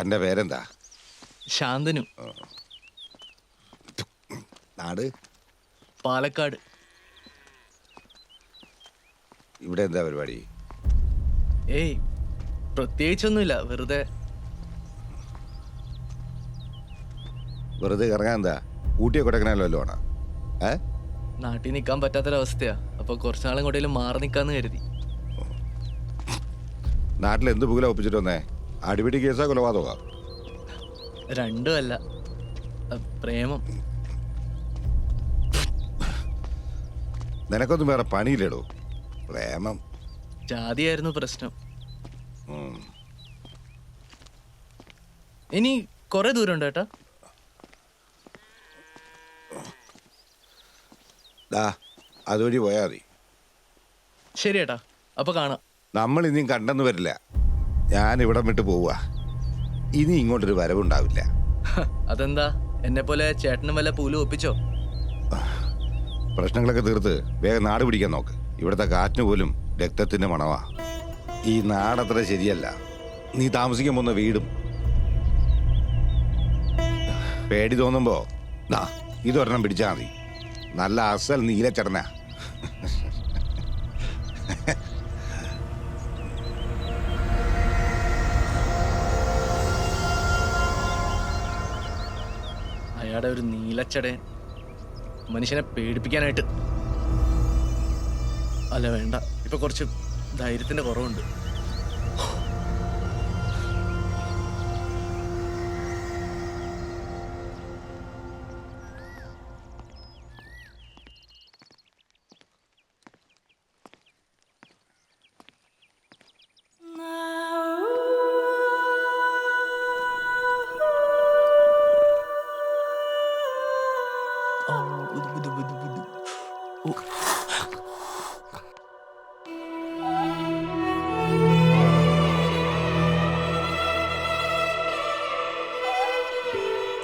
തന്റെ പേരെന്താ? ശാന്തനു. നാട്? പാലക്കാട്. ഇവിടെ എന്താ പരിപാടി? ഏയ് പ്രത്യേകിച്ചൊന്നുമില്ല വെറുതെ. വെറുതെ ഇറങ്ങാൻ എന്താ? ഊട്ടിയെ കൊടക്കനാലോ ഏ? നാട്ടിൽ നിൽക്കാൻ പറ്റാത്തൊരവസ്ഥയാ. അപ്പൊ കുറച്ചുനാളും കൂടെയും മാറി നിൽക്കാന്ന് കരുതി. നാട്ടിൽ എന്ത് പുകല ഒപ്പിച്ചിട്ട് വന്നേ? അടിപിടി കേസാ കൊലപാതക. രണ്ടുമല്ല. പ്രേമം. നിനക്കൊന്നും വേറെ പണിയില്ലടോ. പ്രേമം. ജാതിയായിരുന്നു പ്രശ്നം. ഇനി കുറെ ദൂരം ഉണ്ട് ഏട്ടാ ദാ അതുവഴി പോയാൽ മതി. ശരി ഏട്ടാ അപ്പൊ കാണാം. നമ്മൾ ഇനിയും കണ്ടെന്ന് വരില്ല. ഞാൻ ഇവിടം വിട്ട് പോവുക. ഇനി ഇങ്ങോട്ടൊരു വരവുണ്ടാവില്ല. അതെന്താ? എന്നെ പോലെ ചേട്ടനും വല്ല പൂലും ഒപ്പിച്ചോ? പ്രശ്നങ്ങളൊക്കെ തീർത്ത് വേഗം നാട് പിടിക്കാൻ നോക്ക്. ഇവിടുത്തെ കാറ്റിന് പോലും രക്തത്തിന്റെ മണവാ. ഈ നാടത്ര ശരിയല്ല. നീ താമസിക്കാൻ പോകുന്ന വീടും. പേടി തോന്നുമ്പോ ഇതൊരെണ്ണം പിടിച്ചാ മതി. നല്ല അസൽ നീലച്ചടന. അയാളുടെ മനുഷ്യനെ പേടിപ്പിക്കാനായിട്ട്. അല്ല വേണ്ട. ഇപ്പൊ കുറച്ച് ധൈര്യത്തിന്റെ കുറവുണ്ട്.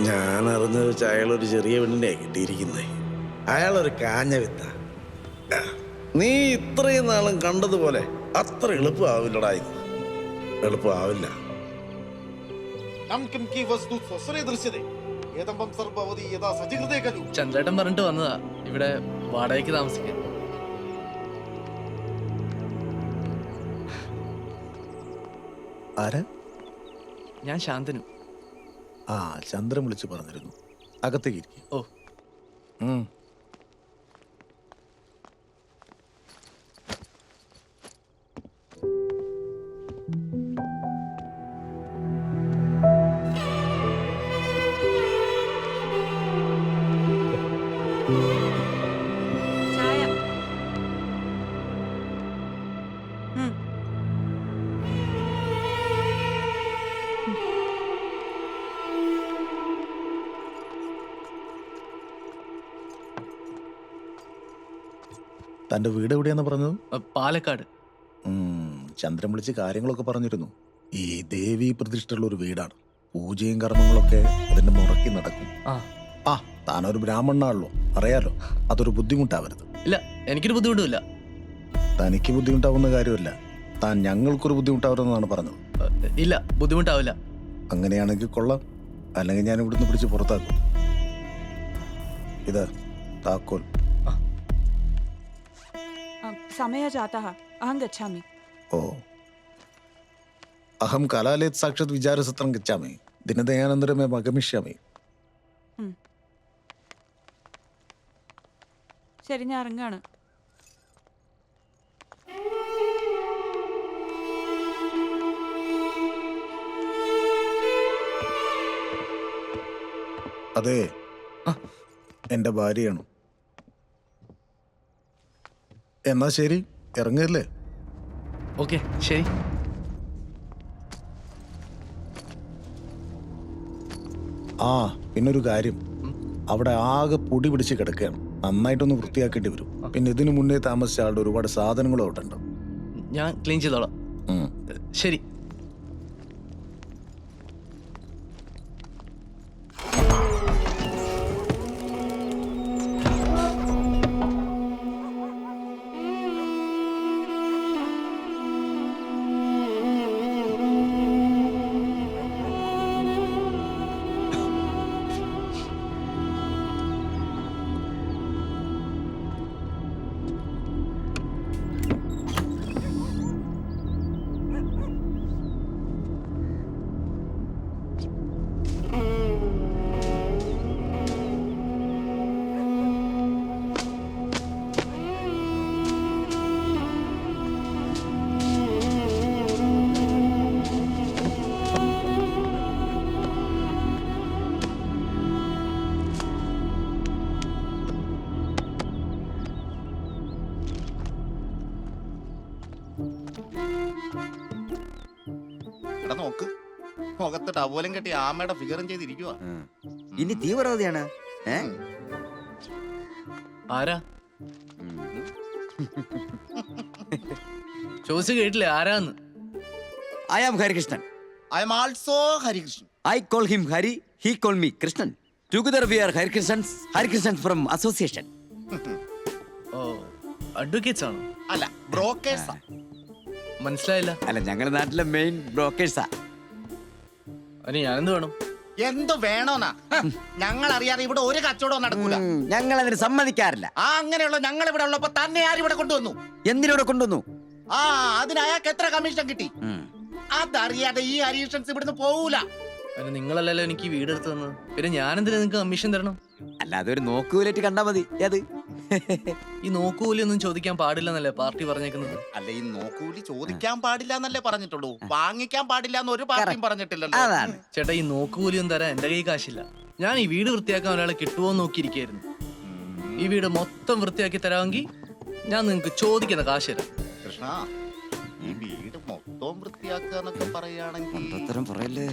ഞാൻ അറിഞ്ഞത് വെച്ച് അയാളൊരു ചെറിയ പെണ്ണിനെയാണ് കിട്ടിയിരിക്കുന്നത് അയാളൊരു കാഞ്ഞ വിത്ത. നീ ഇത്രയും നാളും കണ്ടതുപോലെ അത്ര എളുപ്പമാവില്ലടാ ഇത്. എളുപ്പമാവില്ല. ചന്ദ്രേട്ടൻ പറഞ്ഞിട്ട് വന്നതാ. ഇവിടെ വാടകയ്ക്ക് താമസിക്കാൻ. ആരാ? ഞാൻ ശാന്തനും. ആ ചന്ദ്രൻ വിളിച്ച് പറഞ്ഞിരുന്നു. അകത്തേക്ക് ഇരിക്കും. ഓ. തന്റെ വീട് എവിടെയാന്ന് പറഞ്ഞത്? പാലക്കാട്. ചന്ദ്രൻ വിളിച്ച് കാര്യങ്ങളൊക്കെ പറഞ്ഞിരുന്നു. ഈ ദേവി പ്രതിഷ്ഠയുള്ള ഒരു വീടാണ്. പൂജയും കർമ്മങ്ങളൊക്കെ അതിന്റെ മുറക്കി നടക്കും. ആ. താനൊരു ബ്രാഹ്മണാണല്ലോ അറിയാലോ? അതൊരു ബുദ്ധിമുട്ടാവരുത്. ഇല്ല എനിക്കൊരു ബുദ്ധിമുട്ടില്ല തനിക്ക് ബുദ്ധിമുട്ടാവുന്ന കാര്യമല്ല. താൻ ഞങ്ങൾക്കൊരു ബുദ്ധിമുട്ടാവരുതെന്നാണ് പറഞ്ഞത്. ഇല്ല ബുദ്ധിമുട്ടാവില്ല. അങ്ങനെയാണെങ്കിൽ കൊള്ളാം. അല്ലെങ്കിൽ ഞാൻ ഇവിടുന്ന് പിടിച്ച് പുറത്താക്കും. ഇത് താക്കോൽ. समयः जातः अहं गच्छामि ഓ അഹം കലാലയത് സാക്ഷാത് വിചാരസത്രം ഗച്ഛാമി ദിനദയാനന്തരമേ മഗമിഷ്യാമി ശരി ഞാൻ ഇറങ്ങാണ് അതെ ആ. എന്റെ ഭാര്യയാണ് എന്നാ ശരി ഇറങ്ങല്ലേ? ഓക്കെ ശരി. ആ പിന്നൊരു കാര്യം. അവിടെ ആകെ പൊടി പിടിച്ച് കിടക്കുകയാണ്. നന്നായിട്ടൊന്ന് വൃത്തിയാക്കേണ്ടി വരും. പിന്നെ ഇതിനു മുന്നേ താമസിച്ച ആളുടെ ഒരുപാട് സാധനങ്ങളും അവിടെ ഉണ്ട്. ഞാൻ ക്ലീൻ ചെയ്തോളാം. ശരി. മുഖത്ത് ടവോലും കെട്ടി ആമയുടെ ഫിഗറും ചെയ്തിരിക്കുക ഇനി തീവ്രവാദിയാണ് ഏ? ആരാ. ചോദിച്ചു കേട്ടില്ലേ ആരാന്ന്? I am Harikrishnan. I am also Harikrishnan. I call him Hari he call me Krishnan together we are Harikrishnans Harikrishnans from association of advocates ആണ്? അല്ല ബ്രോക്കേഴ്സാ മനസ്സിലായില്ല. അല്ല ഞങ്ങളുടെ നാട്ടിലെ മെയിൻ ബ്രോക്കേഴ്സാ അതിന് ഞാനെന്ത് വേണം? എന്ത് വേണോന്നാ? ഞങ്ങൾ അറിയാതെ ഇവിടെ ഒരു കച്ചവടവും നടക്കൂല. ഞങ്ങൾ അതിന് സമ്മതിക്കാറില്ല. ആ അങ്ങനെയുള്ള ഞങ്ങൾ ഇവിടെ ഉള്ളപ്പോ തന്നെ ആര് ഇവിടെ കൊണ്ടുവന്നു? എന്തിനോടെ കൊണ്ടുവന്നു? ആ അതിന് അയാൾക്ക് എത്ര കമ്മീഷൻ കിട്ടി. അതറിയാതെ ഈ ഹരീഷൻസ് ഇവിടുന്ന് പോവൂല. അതിന് നിങ്ങളല്ലല്ലോ എനിക്ക് വീട് എടുത്തു തന്നത്. പിന്നെ ഞാനെന്തിനാ നിങ്ങൾക്ക് കമ്മീഷൻ തരണം? അല്ലാതെ ഒരു നോക്കുകൂലേറ്റ് കണ്ടാ മതി. അത് ഈ നോക്കൂലി ഒന്നും ചോദിക്കാൻ പാടില്ലെന്നല്ലേ പാർട്ടി പറഞ്ഞേക്കുന്നത്? അല്ല ഈ നോക്കൂലി ചോദിക്കാൻ പാടില്ല എന്നല്ലേ പറഞ്ഞിട്ടുള്ളൂ. വാങ്ങിക്കാൻ പാടില്ല എന്ന് ഒരു പാർട്ടിയും പറഞ്ഞിട്ടില്ലല്ലോ. അതാണ്. ചേട്ടാ ഈ നോക്കൂലിയും തരാൻ എന്റെ കൈ കാശില്ല. ഞാൻ ഈ വീട് വൃത്തിയാക്കാൻ ഒരാളെ കിട്ടുമോ എന്ന് ഈ വീട് മൊത്തം വൃത്തിയാക്കി തരാമെങ്കിൽ ഞാൻ നിങ്ങൾക്ക് ചോദിക്കുന്ന കാശ് തരാം. കൃഷ്ണ ഈ വീട് മൊത്തം വൃത്തിയാക്കുക എന്നൊക്കെ പറയുകയാണെങ്കിൽ അത്തരം പറയല്ലേ?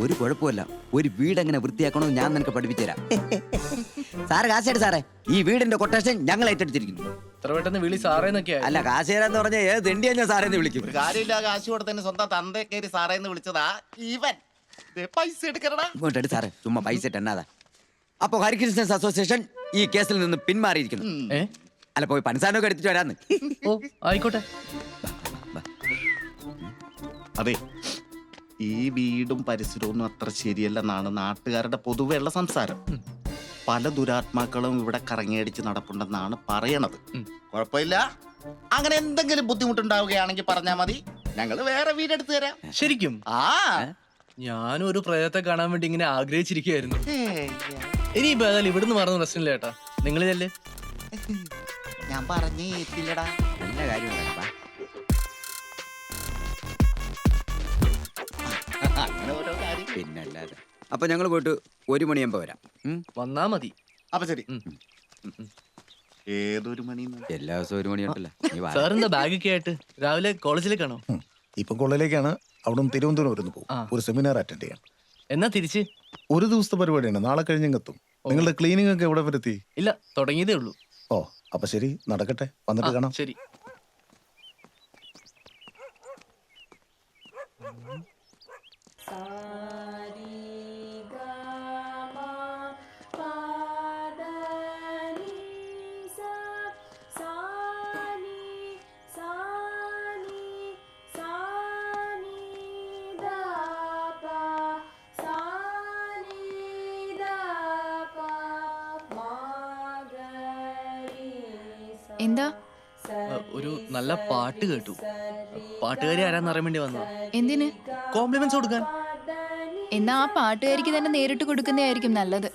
ഒരു കുഴപ്പമില്ല ഒരു വീട് എങ്ങനെ വൃത്തിയാക്കണോ ഞാൻ നിനക്ക് പഠിപ്പിച്ചുതരാം സാറ് കാശേട് സാറേ. ഈ വീടിന്റെ കൊട്ടേഷൻ ഞങ്ങൾ ഏറ്റെടുത്തിരിക്കുന്നു. ഇത്ര പെട്ടെന്ന് വിളി സാറേന്നൊക്കെ അല്ല കാശേരാന്ന് പറഞ്ഞ ഏത് തെണ്ടിയാ ഞാൻ സാറേന്ന് വിളിക്കും. കാര്യമില്ല കാശ് കൊടുത്തതിന് സ്വന്തം തന്തേ കയറി സാറേ എന്ന് വിളിച്ചതാ ഇവൻ. ദേ പൈസ എടുക്കണടാ. ഇങ്ങോട്ട് എടു സാറേ ചുമ്മാ പൈസ ഇട്ട് എന്നാതാ അപ്പൊ ഹരികൃഷ്ണൻസ് അസോസിയേഷൻ ഈ കേസിൽ നിന്ന് പിന്മാറിയിരിക്കുന്നു. ഏ? അല്ല പോയി പൻസാനൊക്കെ എടുത്തിട്ട് വരാന്ന്. ഓ ആയിക്കോട്ടെ. അതെ. ഈ വീടും പരിസരവും അത്ര ശരിയല്ലെന്നാണ് നാട്ടുകാരുടെ പൊതുവെയുള്ള സംസാരം. പല ദുരാത്മാക്കളും ഇവിടെ കറങ്ങിയടിച്ച് നടപ്പുണ്ടെന്നാണ് പറയണത്. കുഴപ്പമില്ല. അങ്ങനെ എന്തെങ്കിലും ബുദ്ധിമുട്ടുണ്ടാവുകയാണെങ്കിൽ പറഞ്ഞാ മതി. ഞങ്ങൾ വേറെ വീടെടുത്ത് തരാം. ശരിക്കും? ആ. ഞാനും ഒരു പ്രേതത്തെ കാണാൻ വേണ്ടി ഇങ്ങനെ ആഗ്രഹിച്ചിരിക്കുകയായിരുന്നു ഇനി ഇപ്പൊ ഏതായാലും ഇവിടുന്ന് പറഞ്ഞ പ്രശ്നമില്ല ഏട്ടാ നിങ്ങൾ ചെല്ലേ. ഞാൻ പറഞ്ഞേ എത്തില്ലടാ നല്ല കാര്യം അപ്പൊ ഞങ്ങൾ പോയിട്ട് ഒരു മണിയാകുമ്പോ വരാം. വന്നാ മതി. അപ്പൊ ശരി. ഉം. ഏതൊരു മണി എല്ലാ ദിവസവും ഒരു മണിയുണ്ടല്ലോ വാ. ബാഗൊക്കെ ആയിട്ട്? രാവിലെ കോളേജിലേക്കാണോ ഇപ്പം കൊള്ളയിലേക്കാണ് അവിടെ നിന്ന് തിരുവനന്തപുരം വരുന്നു പോകും. ഒരു സെമിനാർ അറ്റൻഡ് ചെയ്യാൻ. എന്നാ തിരിച്ച്? ഒരു ദിവസത്തെ പരിപാടിയാണ്. നാളെ കഴിഞ്ഞെത്തും നിങ്ങളുടെ ക്ലീനിങ് ഒക്കെ എവിടെ വരുത്തി ഇല്ല തുടങ്ങിയതേ ഉള്ളൂ. ഓ അപ്പൊ ശരി. നടക്കട്ടെ. വന്നിട്ട് കാണാം. ശരി. എന്താ? ഒരു നല്ല പാട്ട് കേട്ടു. പാട്ടുകാരി ആരാന്ന് അറിയാൻ വേണ്ടി വന്നു. എന്തിന്? കോംപ്ലിമെന്റ്സ് കൊടുക്കാൻ. എന്നാ ആ പാട്ടുകാരിക്ക് തന്നെ നേരിട്ട് കൊടുക്കുന്നതായിരിക്കും നല്ലത്.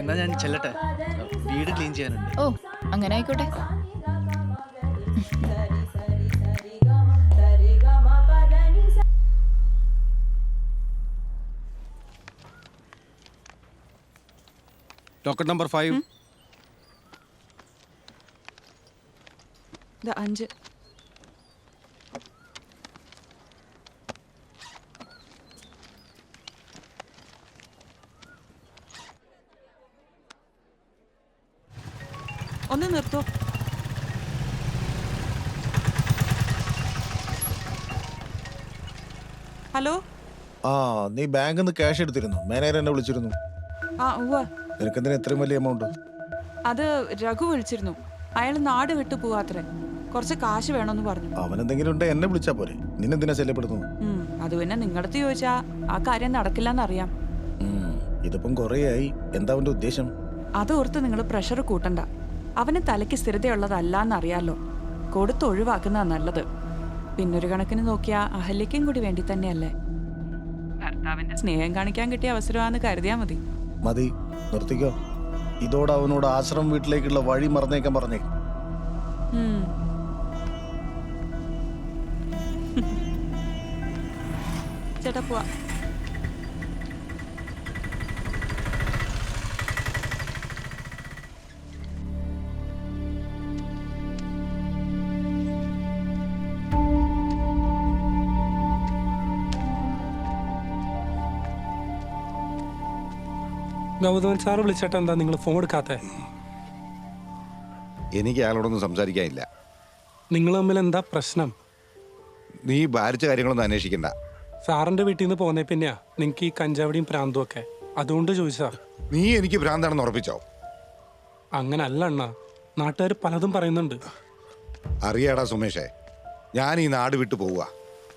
എന്നാ ഞാൻ ചെല്ലട്ടെ. വീട് ക്ലീൻ ചെയ്യാനുണ്ട്. ഓ അങ്ങനെ ആയിക്കോട്ടെ. ലോക്കറ്റ് നമ്പർ ഫൈവ് അഞ്ച് ഒന്ന് നിർത്തോ. ഹലോ ആ നീ ബാങ്കിൽ നിന്ന് ക്യാഷ് എടുത്തിരുന്നു. മാനേജർ എന്നെ വിളിച്ചിരുന്നു. ആ ഉവ്വ. നിനക്കെന്തിനാ ഇത്രയും വലിയ എമൗണ്ട് അത് രഘു വിളിച്ചിരുന്നു. അയാൾ നാട് വിട്ടു പോവാത്രേ. കുറച്ച് കാശ് വേണമെന്ന് പറഞ്ഞു. അവൻ എന്തെങ്കിലും ഉണ്ടെ എന്നെ വിളിച്ചാ പോരെ. നിന്നെന്തിനാ ശല്യപ്പെടുന്നു ഉം, അത് പിന്നെ നിങ്ങളടുത്ത് ചോദിച്ചാ ആ കാര്യം നടക്കില്ലെന്നറിയാം ഉം, ഇതിപ്പം കുറേയായി. എന്താ അവന്റെ ഉദ്ദേശം? അത് ഓർത്ത് നിങ്ങൾ പ്രഷർ കൂട്ടണ്ട. അവന് തലയ്ക്ക് സ്ഥിരതയുള്ളതല്ലാന്നറിയാലോ കൊടുത്ത് ഒഴിവാക്കുന്നതാ നല്ലത്. പിന്നൊരു കണക്കിന് നോക്കിയാ അഹല്യയ്ക്കും കൂടി വേണ്ടി തന്നെയല്ലേ. ഭർത്താവിന്റെ സ്നേഹം കാണിക്കാൻ കിട്ടിയ അവസരമാണെന്ന് കരുതിയാ മതി. മതി. നിർത്തിക്കോ. ഇതോടെ അവനോട് ആശ്രമം വീട്ടിലേക്കുള്ള വഴി മറന്നേക്കാൻ പറഞ്ഞേ. ചേട്ടാ പോവാ. ഗൗതമൻ സാറ് വിളിച്ചിട്ട് എന്താ നിങ്ങൾ ഫോൺ എടുക്കാത്ത? എനിക്ക് അയാളോടൊന്നും സംസാരിക്കാനില്ല. നിങ്ങൾ തമ്മിൽ എന്താ പ്രശ്നം? നീ ഭാരിച്ച കാര്യങ്ങളൊന്നും അന്വേഷിക്കണ്ട. സാറിന്റെ വീട്ടിൽ നിന്ന് പോന്നേ പിന്നെയാ നിങ്ങൾക്ക് ഈ കഞ്ചാവടിയും പ്രാന്തും ഒക്കെ. അതുകൊണ്ട് ചോദിച്ചാ നീ എനിക്ക് ഭ്രാന്താണെന്ന് ഉറപ്പിച്ചോ? അങ്ങനല്ല അണ്ണ നാട്ടുകാർ പലതും പറയുന്നുണ്ട്. അറിയാടാ സുമേഷേ ഞാൻ ഈ നാട് വിട്ടു പോവുക.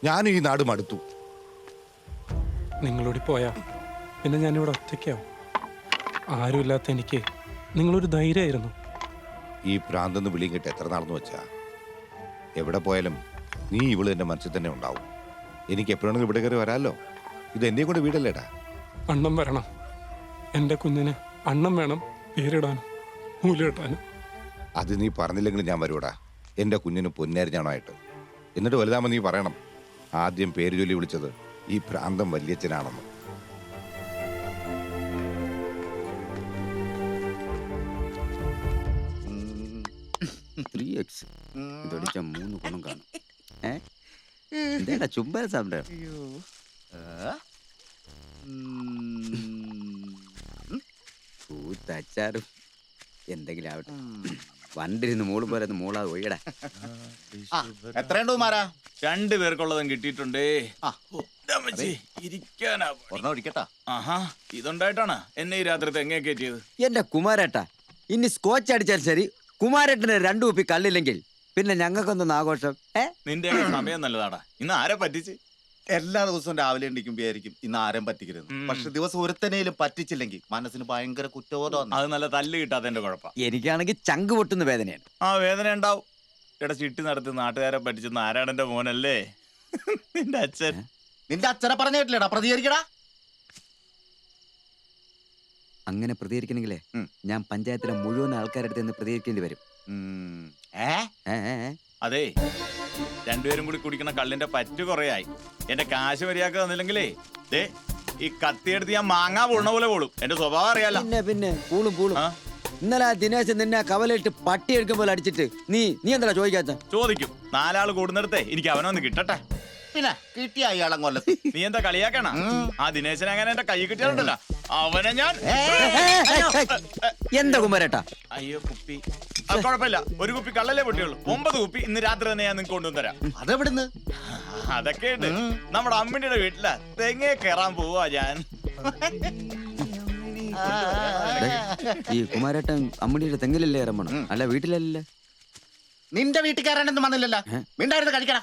ഞാൻ ഈ നാട് മടുത്തു. നിങ്ങളോടി പോയാ പിന്നെ ഞാനിവിടെ ഒറ്റയ്ക്കാവും. ആരുമില്ലാത്ത എനിക്ക് നിങ്ങളൊരു ധൈര്യമായിരുന്നു. ഈ ഭ്രാന്തെന്ന് വിളിയും കിട്ടി എത്ര നടന്നു വെച്ചാ? എവിടെ പോയാലും നീ ഇവൾ എന്റെ മനസ്സിൽ തന്നെ ഉണ്ടാവും. എനിക്ക് എപ്പോഴാണെങ്കിലും ഇവിടെ കയറി വരാമല്ലോ ഇത് എന്നെ കൊണ്ട് വീടല്ലേടാ? അണ്ണം വരണം. എന്റെ കുഞ്ഞിന് അണ്ണം വേണം പേരിടാനും മൂലിടാനും അത് നീ പറഞ്ഞില്ലെങ്കിൽ ഞാൻ വരൂടാ എന്റെ കുഞ്ഞിന് പൊന്നരിഞ്ഞാണായിട്ട്. എന്നിട്ട് വലുതാമ നീ പറയണം. ആദ്യം പേര് ചൊല്ലി വിളിച്ചത് ഈ പ്രാന്തം വല്യച്ഛനാണെന്ന്. എക്സ് ഇതടിച്ച മൂന്ന് ഗുണം കാണും. ഏ? എന്താ ചുമ്പാ സാമ്പ്ര പൂത്തച്ചാറും എന്തെങ്കിലും ആവട്ടെ. വണ്ടിരുന്ന് മോൾ പോരാന്ന് മോളാ ഒഴിയടാ ആ, എത്രയുണ്ട് കുമാരാ രണ്ടു പേർക്കുള്ളതും കിട്ടിയിട്ടുണ്ടേ. ഇതുണ്ടായിട്ടാണ്? എന്നെ ഈ രാത്രി തെങ്ങേ കയറ്റിയത്? എന്റെ കുമാരേട്ടാ ഇനി സ്കോച്ച് അടിച്ചാൽ ശരി കുമാരേട്ടന് രണ്ടു കുപ്പി കള്ളില്ലെങ്കിൽ പിന്നെ ഞങ്ങൾക്കൊന്നും ആഘോഷം? ഏ? നിന്റെ സമയം നല്ലതാടാ. ഇന്ന് ആരെ പറ്റിച്ച്? എല്ലാ ദിവസവും രാവിലെ എണ്ണിക്കുമ്പോഴായിരിക്കും ഇന്ന് ആരും പറ്റിക്കരുത്. പക്ഷെ ദിവസം ഒരുത്തനേലും പറ്റിച്ചില്ലെങ്കിൽ മനസ്സിന് ഭയങ്കര കുറ്റബോധം അത് നല്ല തല്ല് കിട്ടാത്തതിന്റെ കുഴപ്പം. എനിക്കാണെങ്കിൽ ചങ്ക് പൊട്ടുന്ന വേദനയാണ്. ആ വേദന ഉണ്ടാവും. എടാ ചിട്ടി നടത്തി നാട്ടുകാരെ പറ്റിച്ചെന്ന് ആരാണെന്റെ മോനല്ലേ? നിന്റെ അച്ഛൻ. നിന്റെ അച്ഛനെ പറഞ്ഞിട്ടില്ലടാ പ്രതികരിക്കടാ. അങ്ങനെ പ്രതികരിക്കണമെങ്കിലേ ഞാൻ പഞ്ചായത്തിലെ മുഴുവൻ ആൾക്കാരുടെ അടുത്ത് നിന്ന് പ്രതികരിക്കേണ്ടി വരും. അതെ. രണ്ടുപേരും കൂടി കുടിക്കുന്ന കള്ളിന്റെ പറ്റു കുറയായി. എന്റെ കാശ് മര്യാദ തന്നില്ലെങ്കിലേ ദേ ഈ കത്തിയെടുത്ത് ഞാൻ മാങ്ങാ പൊണ്ണ പോലെ പോളും എന്റെ സ്വഭാവം അറിയാലോ. പിന്നെ പിന്നെ പൂളും പൂളും. ഇന്നലെ ആ ദിനേശ് നിന്നെ കവലയിട്ട് പട്ടി എടുക്കുമ്പോൾ അടിച്ചിട്ട് നീ നീ എന്താ ചോദിക്കാത്ത? ചോദിക്കും. നാലാൾ കൂടുന്നിടത്തെ എനിക്ക് അവനൊന്ന് കിട്ടട്ടെ. പിന്നെ കിട്ടിയ അയാളെ കൊല്ലത്ത്. നീ എന്താ കളിയാക്കണ? ആ ദിനേശൻ അങ്ങനെ എന്റെ കൈ കിട്ടിയാലുണ്ടല്ലോ. അവനെ ഞാൻ എന്താ കുമാരേട്ടാ അയ്യോ കുപ്പി. അത് കുഴപ്പമില്ല. ഒരു കുപ്പി കള്ളല്ലേ പൊട്ടിയുള്ളൂ. ഒമ്പത് കുപ്പി ഇന്ന് രാത്രി തന്നെ ഞാൻ നിങ്ങൾക്ക് കൊണ്ടുവന്നരാം അതെവിടുന്ന്? അതൊക്കെ ഉണ്ട്. നമ്മുടെ അമ്മിന്റെ വീട്ടിലാ. തെങ്ങേ കയറാൻ പോവാ ഞാൻ. ദേ, ഈ കുമാരേട്ടൻ അമ്മണിയുടെ തെങ്ങിലല്ലേ ഇറങ്ങണം അല്ല വീട്ടിലല്ലേ? നിന്റെ വീട്ടിൽ കയറാനൊന്നും വന്നില്ലല്ലോ? മിണ്ടായിരുന്നു കഴിക്കടാ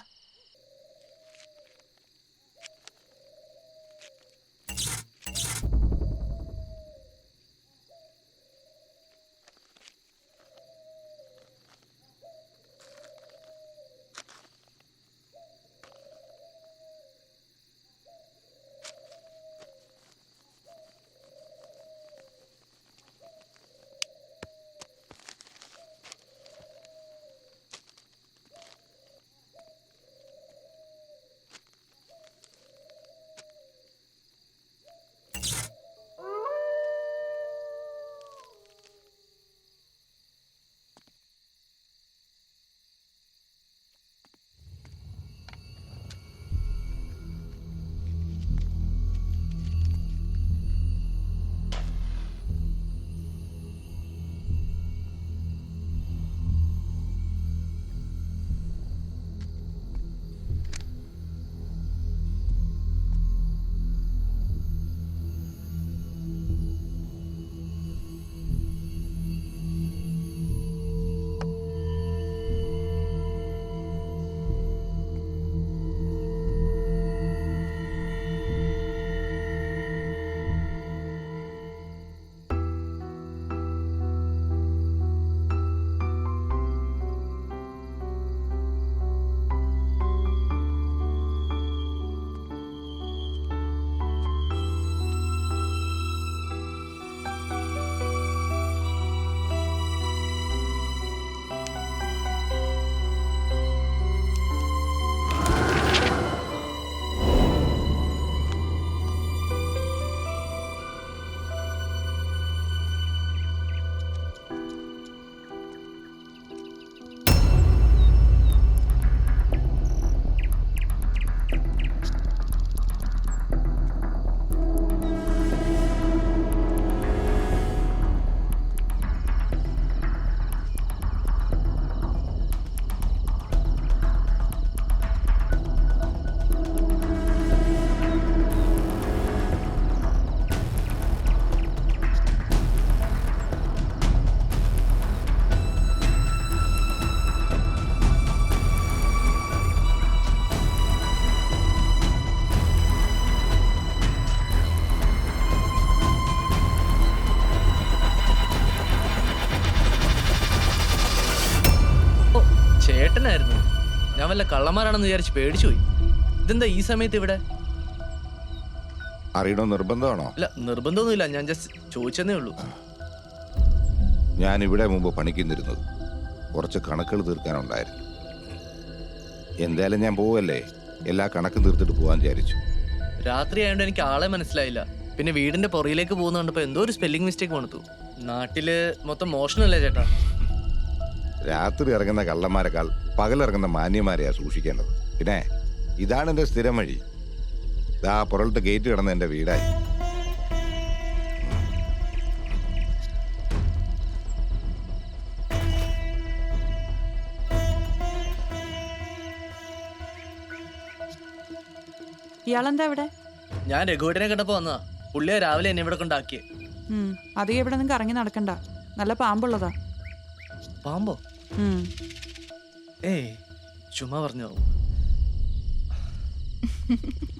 വല്ല കള്ളന്മാരാണെന്ന് വിചാരിച്ച് പേടിച്ചു പോയി. ഇതെന്താ ഈ സമയത്ത് ഇവിടെ? അറിയണോ നിർബന്ധമാണോ? അല്ല നിർബന്ധമൊന്നുമില്ല. ഞാൻ ജസ്റ്റ് ചോദിച്ചതേ ഉള്ളൂ. ഞാൻ ഇവിടെ മുമ്പ് പണിക്കുന്നിരുന്നത്. കുറച്ച് കണക്കുകൾ തീർക്കാനുണ്ടായിരുന്നു. എന്തായാലും ഞാൻ പോവല്ലേ? എല്ലാ കണക്കും തീർത്തിട്ട് പോകാൻ വിചാരിച്ചു. രാത്രി ആയതുകൊണ്ട് എനിക്ക് ആളെ മനസ്സിലായില്ല. പിന്നെ വീടിന്റെ പുറയിലേക്ക് പോകുന്ന കണ്ടപ്പോ എന്തോ ഒരു സ്പെല്ലിംഗ് മിസ്റ്റേക്ക് വണത്തു നാട്ടിൽ മൊത്തം മോഷണല്ലേ ചേട്ടാ? രാത്രി ഇറങ്ങുന്ന കള്ളന്മാരെക്കാൾ പകലിറങ്ങുന്ന മാന്യന്മാരെയാണ് സൂക്ഷിക്കേണ്ടത്. പിന്നെ ഇതാണ് എന്റെ സ്ഥിരം വഴി. ഇതാ പുറത്ത് ഗേറ്റ് കിടന്ന എന്റെ വീടായി. ഇയാളെന്താ ഇവിടെ? ഞാൻ രഘുവേട്ടനെ കണ്ടപ്പോ വന്നതാ. പുള്ളിയെ രാവിലെ എന്നെ ഇവിടെ കൊണ്ടാക്കിയേ. അധികം ഇവിടെ നിങ്ങൾക്ക് ഇറങ്ങി നടക്കണ്ട. നല്ല പാമ്പുള്ളതാ. പാമ്പോ. ഏയ് ചുമ്മാ പറഞ്ഞു